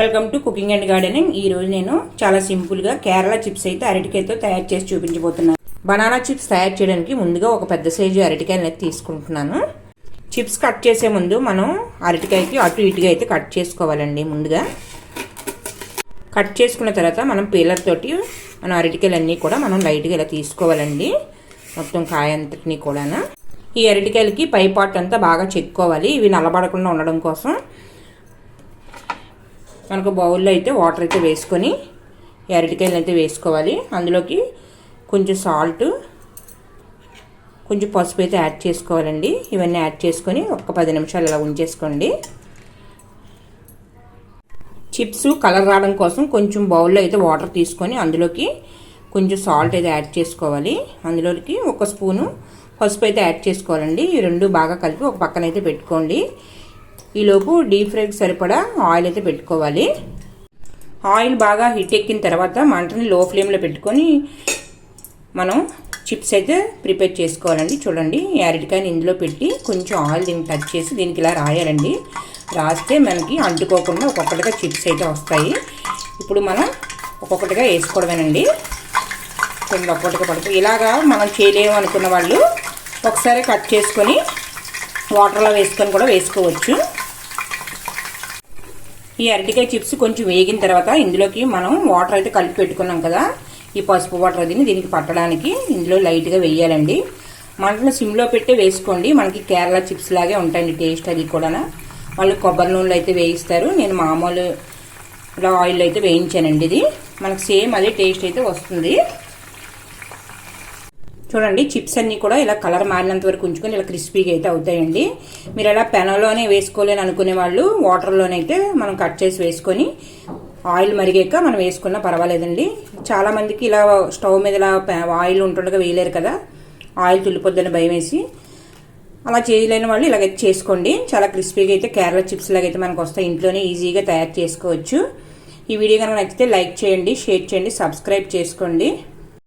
Welcome to cooking and gardening. ఈ రోజు నేను చాలా సింపుల్గా కేరళ చిప్స్ అయితే అరటికాయతో తయారు చేసి చూపించబోతున్నాను. బనానా చిప్స్ తయారు చేయడానికి ముందుగా ఒక పెద్ద సైజు అరటికాయలు అయితే తీసుకుంటున్నాను. చిప్స్ కట్ చేసే ముందు మనం అరటికాయకి అటు ఇటుగా అయితే కట్ చేసుకోవాలండి ముందుగా. కట్ చేసుకున్న తర్వాత మనం పీలర్ తోటి మనం అరటికాయలన్నీ కూడా మనం లైట్గా ఇలా తీసుకోవాలండి. మొత్తం కాయ అంతటిని కూడా ఈ అరటికాయలకి పై పార్ట్ అంతా బాగా చెక్కోవాలి. ఇవి నలబడకుండా ఉండడం కోసం. మనకు బౌల్లో అయితే వాటర్ అయితే వేసుకొని అరటికాయలు అయితే వేసుకోవాలి. అందులోకి కొంచెం సాల్ట్ కొంచెం పసుపు అయితే యాడ్ చేసుకోవాలండి. ఇవన్నీ యాడ్ చేసుకొని ఒక పది నిమిషాలు ఇలా ఉంచేసుకోండి. చిప్స్ కలర్ రావడం కోసం కొంచెం బౌల్లో అయితే వాటర్ తీసుకొని అందులోకి కొంచెం సాల్ట్ అయితే యాడ్ చేసుకోవాలి. అందులోకి ఒక స్పూను పసుపు అయితే యాడ్ చేసుకోవాలండి. ఈ రెండు బాగా కలిపి ఒక పక్కన అయితే పెట్టుకోండి. ఈలోపు డీప్ ఫ్రైకి సరిపడా ఆయిల్ అయితే పెట్టుకోవాలి. ఆయిల్ బాగా హీట్ ఎక్కిన తర్వాత మంటని లో ఫ్లేమ్లో పెట్టుకొని మనం చిప్స్ అయితే ప్రిపేర్ చేసుకోవాలండి. చూడండి ఈ అరటికాయని ఇందులో పెట్టి కొంచెం ఆయిల్ దీన్ని టచ్ చేసి దీనికి ఇలా రాయాలండి. రాస్తే మనకి అంటుకోకుండా ఒక్కొక్కటిగా చిప్స్ అయితే వస్తాయి. ఇప్పుడు మనం ఒక్కొక్కటిగా వేసుకోవడమేనండి. కొన్ని ఒక్కొక్కటిగా పడుతుంది ఇలాగా మనం చేయలేము అనుకున్న వాళ్ళు ఒకసారి కట్ చేసుకొని వాటర్లో వేసుకొని కూడా వేసుకోవచ్చు. ఈ అరటికాయ చిప్స్ కొంచెం వేగిన తర్వాత ఇందులోకి మనం వాటర్ అయితే కలిపి పెట్టుకున్నాం కదా. ఈ పసుపు వాటర్ అది దీనికి పట్టడానికి ఇందులో లైట్గా వేయాలండి. మంటను సిమ్లో పెట్టి వేసుకోండి. మనకి కేరళ చిప్స్ లాగే ఉంటాయండి టేస్ట్ అది కూడా వాళ్ళు కొబ్బరి నూనెలు అయితే వేయిస్తారు. నేను మామూలు ఇలా ఆయిల్ అయితే వేయించానండి ఇది. మనకు సేమ్ అదే టేస్ట్ అయితే వస్తుంది. చూడండి చిప్స్ అన్నీ కూడా ఇలా కలర్ మారినంత వరకు ఉంచుకొని ఇలా క్రిస్పీగా అయితే అవుతాయండి. మీరు అలా పెనంలోనే వేసుకోలేని అనుకునే వాళ్ళు వాటర్లోనైతే మనం కట్ చేసి వేసుకొని ఆయిల్ మరిగాక మనం వేసుకున్నా పర్వాలేదండి. చాలామందికి ఇలా స్టవ్ మీద ఇలా ఆయిల్ ఉంటుండగా వేయలేరు కదా. ఆయిల్ తుల్లిపోద్దని భయం వేసి. అలా చేయలేని వాళ్ళు ఇలాగైతే చేసుకోండి. చాలా క్రిస్పీగా అయితే కేరళ చిప్స్ లాగైతే మనకు వస్తాయి. ఇంట్లోనే ఈజీగా తయారు చేసుకోవచ్చు. ఈ వీడియో కనుక నచ్చితే లైక్ చేయండి షేర్ చేయండి సబ్స్క్రైబ్ చేసుకోండి.